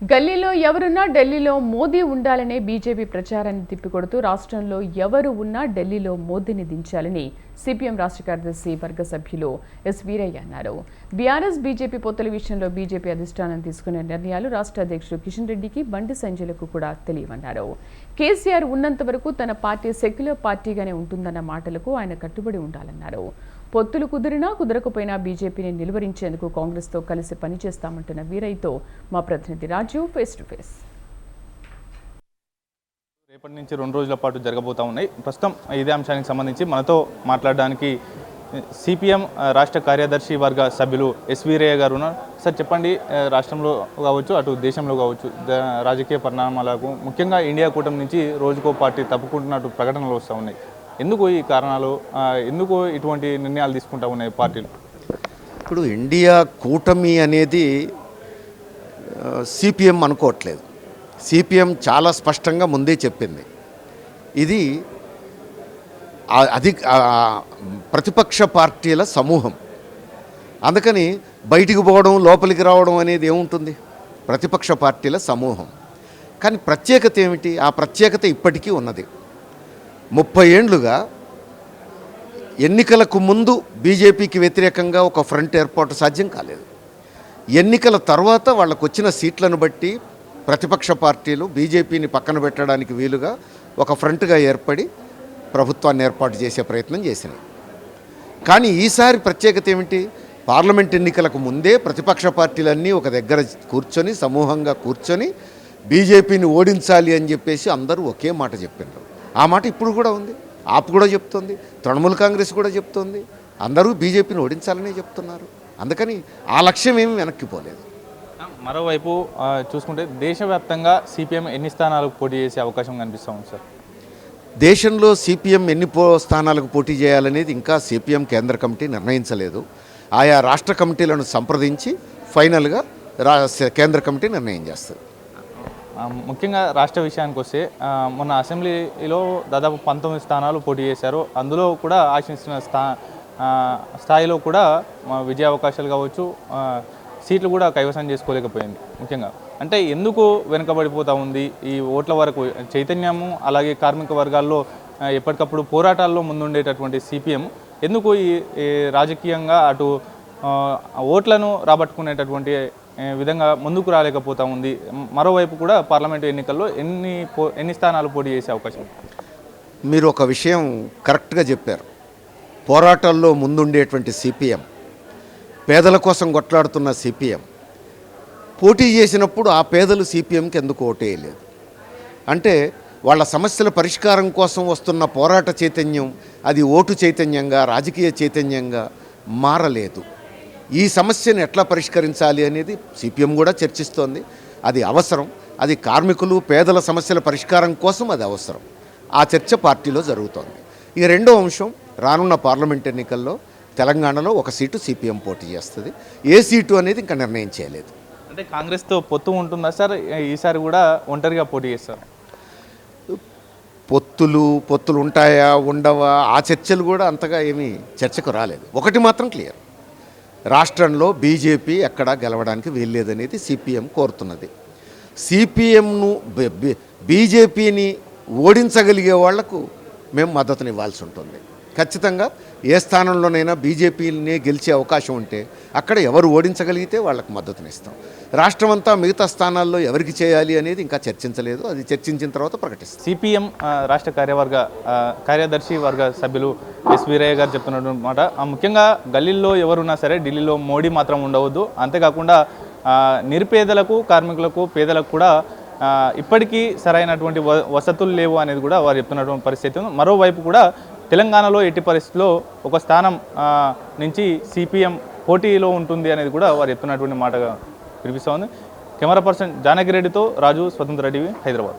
గల్లీలో ఎవరున్నా ఢిల్లీలో మోదీ ఉండాలనే బీజేపీ ప్రచారాన్ని తిప్పికొడుతూ రాష్ట్రంలో ఎవరు ఉన్నా ఢిల్లీలో మోదీని దించాలని సిపిఎం రాష్ట్ర కార్యదర్శి వర్గ సభ్యులు ఎస్ వీరయ్య అన్నారు. బీఆర్ఎస్ బీజేపీ పొత్తుల విషయంలో బీజేపీ అధిష్టానం తీసుకునే నిర్ణయాలు రాష్ట్ర అధ్యక్షుడు కిషన్ రెడ్డికి బండి సంజయ్లకు కూడా తెలియవన్నారు. కేసీఆర్ ఉన్నంత వరకు తన పార్టీ సెక్యులర్ పార్టీగానే ఉంటుందన్న మాటలకు ఆయన కట్టుబడి ఉండాలన్నారు. పొత్తులు కుదిరినా కుదరకపోయినా బీజేపీని నిలువరించేందుకు కాంగ్రెస్తో కలిసి పనిచేస్తామంటున్న వీరయ్యతో మా ప్రతినిధి రాజీవ్ ఫేస్ టు ఫేస్. రేపటి నుంచి రెండు రోజుల పాటు జరగబోతా ఉన్నాయి. ప్రస్తుతం ఇదే అంశానికి సంబంధించి మనతో మాట్లాడడానికి సిపిఎం రాష్ట్ర కార్యదర్శి వర్గ సభ్యులు ఎస్వీరయ్య గారు ఉన్నారు. సార్ చెప్పండి రాష్ట్రంలో కావచ్చు అటు దేశంలో కావచ్చు రాజకీయ పరిణామాలకు ముఖ్యంగా ఇండియా కూటమి నుంచి రోజుకో పార్టీ తప్పుకుంటున్నట్టు ప్రకటనలు వస్తూ ఉన్నాయి. ఎందుకు ఈ కారణాలు ఎందుకు ఇటువంటి నిర్ణయాలు తీసుకుంటా ఉన్నాయి పార్టీలు? ఇప్పుడు ఇండియా కూటమి అనేది సిపిఎం అనుకోవట్లేదు. సిపిఎం చాలా స్పష్టంగా ముందే చెప్పింది. ఇది ఆ- అది ప్రతిపక్ష పార్టీల సమూహం. అందుకని బయటికి పోవడం లోపలికి రావడం అనేది ఏముంటుంది? ప్రతిపక్ష పార్టీల సమూహం. కానీ ప్రత్యేకత ఏమిటి? ఆ ప్రత్యేకత ఇప్పటికీ ఉన్నది. ముప్పై ఏండ్లుగా ఎన్నికలకు ముందు బీజేపీకి వ్యతిరేకంగా ఒక ఫ్రంట్ ఏర్పాటు సాధ్యం కాలేదు. ఎన్నికల తర్వాత వాళ్ళకు వచ్చిన సీట్లను బట్టి ప్రతిపక్ష పార్టీలు బీజేపీని పక్కన పెట్టడానికి వీలుగా ఒక ఫ్రంట్గా ఏర్పడి ప్రభుత్వాన్ని ఏర్పాటు చేసే ప్రయత్నం చేసినాయి. కానీ ఈసారి ప్రత్యేకత ఏమిటి? పార్లమెంట్ ఎన్నికలకు ముందే ప్రతిపక్ష పార్టీలన్నీ ఒక దగ్గర కూర్చొని సమూహంగా కూర్చొని బీజేపీని ఓడించాలి అని చెప్పేసి అందరూ ఒకే మాట చెప్పినారు. ఆ మాట ఇప్పుడు కూడా ఉంది. ఆప్ కూడా చెప్తోంది. తృణమూల్ కాంగ్రెస్ కూడా చెప్తోంది. అందరూ బీజేపీని ఓడించాలనే చెప్తున్నారు. అందుకని ఆ లక్ష్యం ఏమి వెనక్కిపోలేదు మరోవైపు చూసుకుంటే దేశవ్యాప్తంగా సిపిఎం ఎన్ని స్థానాలకు పోటీ చేసే అవకాశం కనిపిస్తూ ఉంది సార్? దేశంలో సిపిఎం ఎన్ని పో స్థానాలకు పోటీ చేయాలనేది ఇంకా సిపిఎం కేంద్ర కమిటీ నిర్ణయించలేదు. ఆయా రాష్ట్ర కమిటీలను సంప్రదించి ఫైనల్గా రా కేంద్ర కమిటీ నిర్ణయం చేస్తుంది. ముఖ్యంగా రాష్ట్ర విషయానికి వస్తే మొన్న అసెంబ్లీలో దాదాపు పంతొమ్మిది స్థానాలు పోటీ చేశారు. అందులో కూడా ఆశించిన స్థా స్థాయిలో కూడా విజయ అవకాశాలు కావచ్చు సీట్లు కూడా కైవసం చేసుకోలేకపోయింది ముఖ్యంగా. అంటే ఎందుకు వెనుకబడిపోతూ ఉంది? ఈ ఓట్ల వరకు చైతన్యము అలాగే కార్మిక వర్గాల్లో ఎప్పటికప్పుడు పోరాటాల్లో ముందుండేటటువంటి సిపిఎం ఎందుకు ఈ రాజకీయంగా అటు ఓట్లను రాబట్టుకునేటటువంటి విధంగా ముందుకు రాలేకపోతా ఉంది మరోవైపు కూడా పార్లమెంటు ఎన్నికల్లో ఎన్ని పో ఎన్ని స్థానాలు పోటీ చేసే అవకాశం మీరు ఒక విషయం కరెక్ట్గా చెప్పారు. పోరాటాల్లో ముందుండేటువంటి సిపిఎం పేదల కోసం కొట్లాడుతున్న సిపిఎం పోటీ చేసినప్పుడు ఆ పేదలు సిపిఎంకి ఎందుకు ఓటేయలేదు? అంటే వాళ్ళ సమస్యల పరిష్కారం కోసం వస్తున్న పోరాట చైతన్యం అది ఓటు చైతన్యంగా రాజకీయ చైతన్యంగా మారలేదు. ఈ సమస్యను ఎట్లా పరిష్కరించాలి అనేది సిపిఎం కూడా చర్చిస్తోంది. అది అవసరం. అది కార్మికులు పేదల సమస్యల పరిష్కారం కోసం అది అవసరం. ఆ చర్చ పార్టీలో జరుగుతోంది. ఇక రెండో అంశం రానున్న పార్లమెంట్ ఎన్నికల్లో తెలంగాణలో ఒక సీటు సిపిఎం పోటీ చేస్తుంది. ఏ సీటు అనేది ఇంకా నిర్ణయం చేయలేదు. అంటే కాంగ్రెస్తో పొత్తు ఉంటుందా సార్? ఈసారి కూడా ఒంటరిగా పోటీ చేస్తారు? పొత్తులు పొత్తులు ఉంటాయా ఉండవా? ఆ చర్చలు కూడా అంతగా ఏమీ చర్చకు రాలేదు. ఒకటి మాత్రం క్లియర్. రాష్ట్రంలో బీజేపీ ఎక్కడా గెలవడానికి వీల్లేదనేది సిపిఎం కోరుతున్నది. సిపిఎంను బీజేపీని ఓడించగలిగే వాళ్ళకు మేము మద్దతునివ్వాల్సి ఉంటుంది. ఖచ్చితంగా ఏ స్థానంలోనైనా బీజేపీనే గెలిచే అవకాశం ఉంటే అక్కడ ఎవరు ఓడించగలిగితే వాళ్ళకు మద్దతునిస్తాం. రాష్ట్రం అంతా మిగతా స్థానాల్లో ఎవరికి చేయాలి అనేది ఇంకా చర్చించలేదు. అది చర్చించిన తర్వాత ప్రకటిస్తాం. సిపిఎం రాష్ట్ర కార్యవర్గ కార్యదర్శి వర్గ సభ్యులు ఎస్ వీరయ్య గారు చెప్తున్నటువంటి మాట. ముఖ్యంగా గల్లీల్లో ఎవరున్నా సరే ఢిల్లీలో మోడీ మాత్రం ఉండవద్దు. అంతేకాకుండా నిరుపేదలకు కార్మికులకు పేదలకు కూడా ఇప్పటికీ సరైనటువంటి వసతులు లేవు అనేది కూడా వారు చెప్తున్నటువంటి పరిస్థితి ఉంది. మరోవైపు కూడా తెలంగాణలో ఎట్టి పరిస్థితుల్లో ఒక స్థానం నుంచి సిపిఎం పోటీలో ఉంటుంది అనేది కూడా వారు చెప్తున్నటువంటి మాటగా వినిపిస్తూ ఉంది. కెమెరా పర్సన్ జానకిరెడ్డితో రాజు స్వతంత్ర టీవీ హైదరాబాద్.